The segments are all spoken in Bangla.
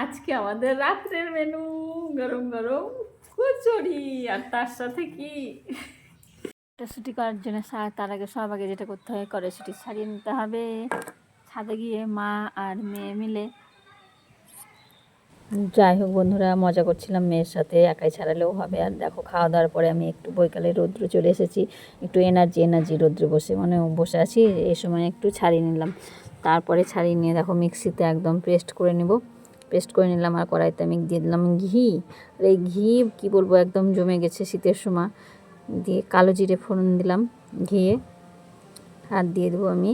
আজকে আমাদের রাত্রের মেনু গরম গরম কচুরি আর তার সাথে কি? ছুটি করার জন্য তার আগে সব আগে যেটা করতে হয় করে, ছুটি ছাড়িয়ে নিতে হবে। ছাদে গিয়ে মা আর মেয়ে মিলে। যাই হোক বন্ধুরা, মজা করছিলাম মেয়ের সাথে, একাই ছাড়ালেও হবে। আর দেখো, খাওয়া দাওয়ার পরে আমি একটু বৈকালে রৌদ্র চলে এসেছি। একটু এনার্জি এনার্জি রৌদ্রে বসে মানে বসে আছি, এই সময় একটু ছাড়িয়ে নিলাম। তারপরে ছাড়িয়ে নিয়ে দেখো, মিক্সিতে একদম পেস্ট করে নেব। পেস্ট করে নিলাম আর কড়াইতে আমি দিয়ে দিলাম ঘি। আর এই ঘি কী বলব, একদম জমে গেছে শীতের সময়। দিয়ে কালো জিরে ফোড়ন দিলাম ঘিয়ে। আর দিয়ে দেবো আমি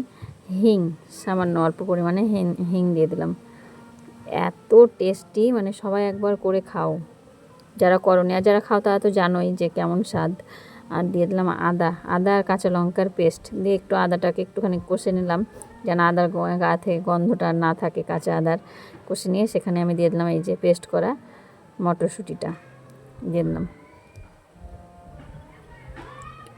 হিং, সামান্য অল্প পরিমাণে হিং হিং দিয়ে দিলাম। এত টেস্টি মানে সবাই একবার করে খাও। যারা করনি আর যারা খাও তারা তো জানোই যে কেমন স্বাদ। আর দিয়ে দিলাম আদা আদা আর কাঁচা লঙ্কার পেস্ট। দিয়ে একটু আদাটাকে একটুখানি কষে নিলাম। যেন আদার গা থেকে গন্ধটা না থাকে, কাঁচা আদার কষে নিয়ে সেখানে আমি দিয়ে দিলাম এই যে পেস্ট করা মটরশুঁটিটা। দিয়ে দিলাম।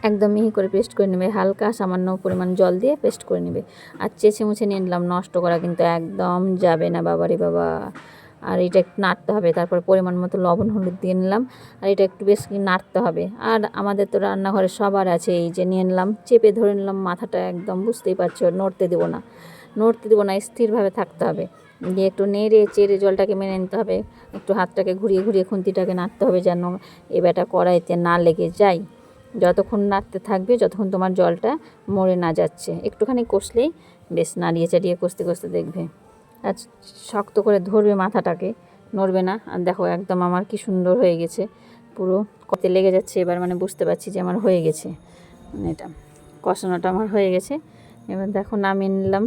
একদম মিহি করে পেস্ট করে নেবে, হালকা সামান্য পরিমাণ জল দিয়ে পেস্ট করে নেবে। আর চেছে মুছে নিয়ে নিলাম, নষ্ট করা কিন্তু একদম যাবে না, বাবারে বাবা। আর এটা একটু নাড়তে হবে। তারপর পরিমাণ মতো লবণ, হলুদ দিয়ে নিলাম। আর এটা একটু বেশ নাড়তে হবে। আর আমাদের তো রান্নাঘরে সবার আছে, এই যে নিয়ে নিলাম, চেপে ধরে নিলাম মাথাটা একদম, বুঝতেই পারছ, নড়তে দেবো না। নড়তে দেবো না, স্থিরভাবে থাকতে হবে। দিয়ে একটু নেড়ে চেড়ে জলটাকে মেনে নিতে হবে। একটু হাতটাকে ঘুরিয়ে ঘুরিয়ে খুন্তিটাকে নাড়তে হবে যেন এ ব্যাটা কড়াইতে না লেগে যায়। যতক্ষণ নাড়তে থাকবে, যতক্ষণ তোমার জলটা মরে না যাচ্ছে। একটুখানি কষলেই বেশ নাড়িয়ে চাড়িয়ে কষতে কষতে দেখবে। শক্ত করে ধরবে মাথাটাকে, নড়বে না। আর দেখো একদম আমার কি সুন্দর হয়ে গেছে। পুরো কতে লেগে যাচ্ছে, এবার মানে বুঝতে পারছি যে আমার হয়ে গেছে। মানে এটা কষানোটা আমার হয়ে গেছে। এবার দেখো নামিয়ে নিলাম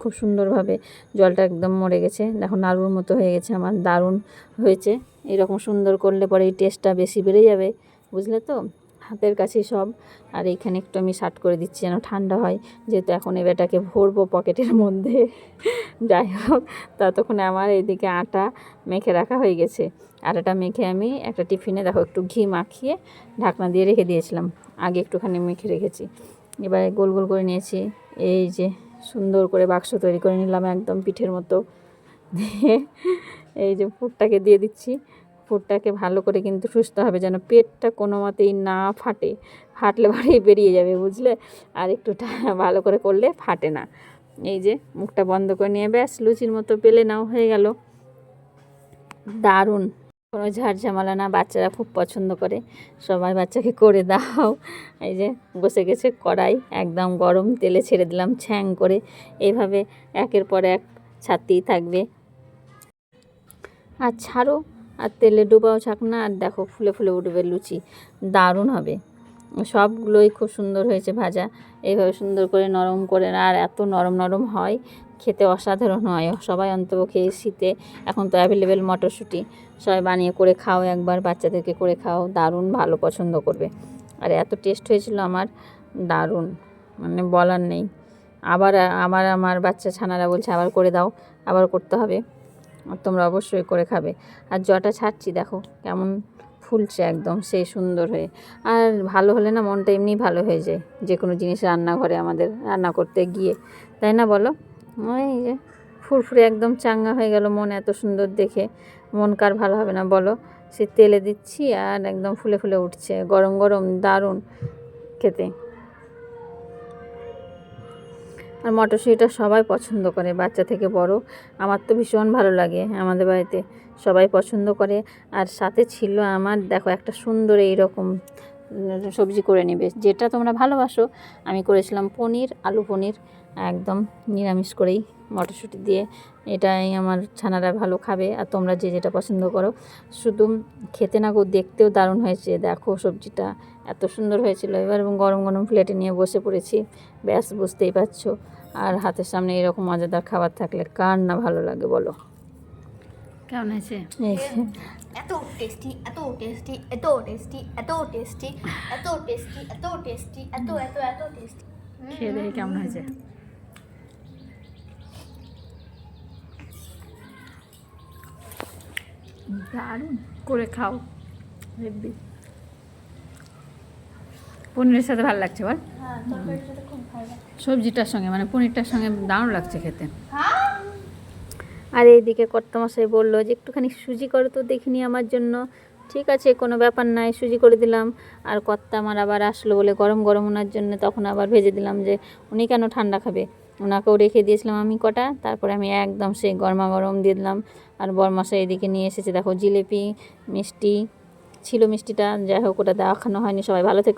খুব সুন্দরভাবে। জলটা একদম মরে গেছে। দেখো নাড়ুর মতো হয়ে গেছে আমার, দারুণ হয়েছে। এরকম সুন্দর করলে পরে এই টেস্টটা বেশি বেড়ে যাবে, বুঝলে তো? হাতের কাছেই সব। আর এইখানে একটু আমি শার্ট করে দিচ্ছি যেন ঠান্ডা হয়, যেহেতু এখন এবারটাকে ভরবো পকেটের মধ্যে। যাই হোক, ততক্ষণে আমার এইদিকে আটা মেখে রাখা হয়ে গেছে। আটাটা মেখে আমি একটা টিফিনে দেখো একটু ঘি মাখিয়ে ঢাকনা দিয়ে রেখে দিয়েছিলাম। আগে একটুখানি মেখে রেখেছি। এবারে গোল গোল করে নিয়েছি। এই যে সুন্দর করে বাক্স তৈরি করে নিলাম একদম পিঠের মতো। দিয়ে এই যে পুরটাকে দিয়ে দিচ্ছি। পুরটাকে ভালো করে কিন্তু সুস্থ হবে যেন পেটটা কোনো মতেই না ফাটে। ফাটলে পরেই বেরিয়ে যাবে, বুঝলে? আর একটু ভালো করে করলে ফাটে না। এই যে মুখটা বন্ধ করে নিয়ে, ব্যাস, লুচির মতো পেলে নাও, হয়ে গেল। দারুণ। কোনো ঝাড়ঝামেলা না, বাচ্চারা খুব পছন্দ করে। সবাই বাচ্চাকে করে দাও। এই যে বসে গেছে কড়াই, একদম গরম তেলে ছেড়ে দিলাম, ছ্যাং করে। এইভাবে একের পর এক ছাড়তেই থাকবে। আর ছাড়ো, আর তেলে ডুবাও ছাক না, আর দেখো ফুলে ফুলে উঠবে লুচি। দারুণ হবে। সবগুলোই খুব সুন্দর হয়েছে ভাজা। এইভাবে সুন্দর করে নরম করে আর এত নরম নরম হয়, খেতে অসাধারণ হয়। সবাই অন্তপক্ষে শীতে এখন তো অ্যাভেলেবেল মটরশুঁটি। সবাই বানিয়ে করে খাও একবার, বাচ্চাদেরকে করে খাও, দারুণ ভালো পছন্দ করবে। আর এত টেস্ট হয়েছিল আমার, দারুণ মানে বলার নেই। আবার আমার আমার বাচ্চা ছানারা বলছে, আবার করে দাও, আবার করতে হবে, আর তোমরা অবশ্যই করে খাবে। আর জটা ছাড়ছি, দেখো কেমন ফুলছে একদম সে সুন্দর হয়ে। আর ভালো হলে না মনটা এমনি ভালো হয়ে যায়, যে কোনো জিনিস রান্নাঘরে আমাদের রান্না করতে গিয়ে। তাই না বলো? ওই যে ফুরফুরে একদম চাঙ্গা হয়ে গেল মন এত সুন্দর দেখে। মন কার ভালো হবে না বলো? সে তেলে দিচ্ছি আর একদম ফুলে ফুলে উঠছে, গরম গরম, দারুণ খেতে। আর মটরশুঁটিটা সবাই পছন্দ করে, বাচ্চা থেকে বড়। আমার তো ভীষণ ভালো লাগে আমাদের বাড়িতে, সবাই পছন্দ করে। আর সাথে ছিল আমার, দেখো একটা সুন্দর এইরকম সবজি করে নেবে। যেটা তোমরা ভালোবাসো, আমি করেছিলাম পনির, আলু পনির, একদম নিরামিষ করেই মটরশুঁটি দিয়ে। এটাই আমার ছানারা ভালো খাবে আর তোমরা যে যেটা পছন্দ করো। শুধু খেতে না গো, দেখতেও দারুণ হয়েছে। দেখো সবজিটা, এত সুন্দর হয়েছিল। এবার এবং গরম গরম প্লেটে নিয়ে বসে পড়েছি। ব্যাস, বুঝতেই পারছ। আর হাতের সামনে এরকম মজাদার খাবার থাকলে কার না ভালো লাগে, বলো? কেমন হয়েছে? এত টেস্টি এত টেস্টি এত টেস্টি এত টেস্টি এত টেস্টি এত টেস্টি এত এত এত টেস্টি খেয়ে দেখে কেমন হয়েছে। দারুণ। করে খাও হেব্বি। পনিরের সাথে ভালো লাগছে বল। হ্যাঁ তরকারির সাথে খুব ভালো লাগে সবজিটার সঙ্গে মানে পনিরটার সঙ্গে দারুণ লাগছে খেতে। হ্যাঁ? আর এইদিকে কর্তামশাই বলল যে, একটুখানি সুজি করো তো দেখিনি আমার জন্য। ঠিক আছে, কোনো ব্যাপার নাই, সুজি করে দিলাম। আর কর্তা আমার আবার আসলো বলে গরম গরম ওনার জন্য তখন আবার ভেজে দিলাম যে, উনি কেন ঠান্ডা খাবে? ওনাকেও রেখে দিয়েছিলাম আমি কটা, তারপরে আমি একদম সেই গরমা গরম দিয়ে দিলাম। আর বরমাসা এদিকে নিয়ে এসেছে, দেখো জিলিপি মিষ্টি, ছিল মিষ্টিটা, যাই হোক ওটা দেখানো হয়নি, সবাই ভালো থেকো।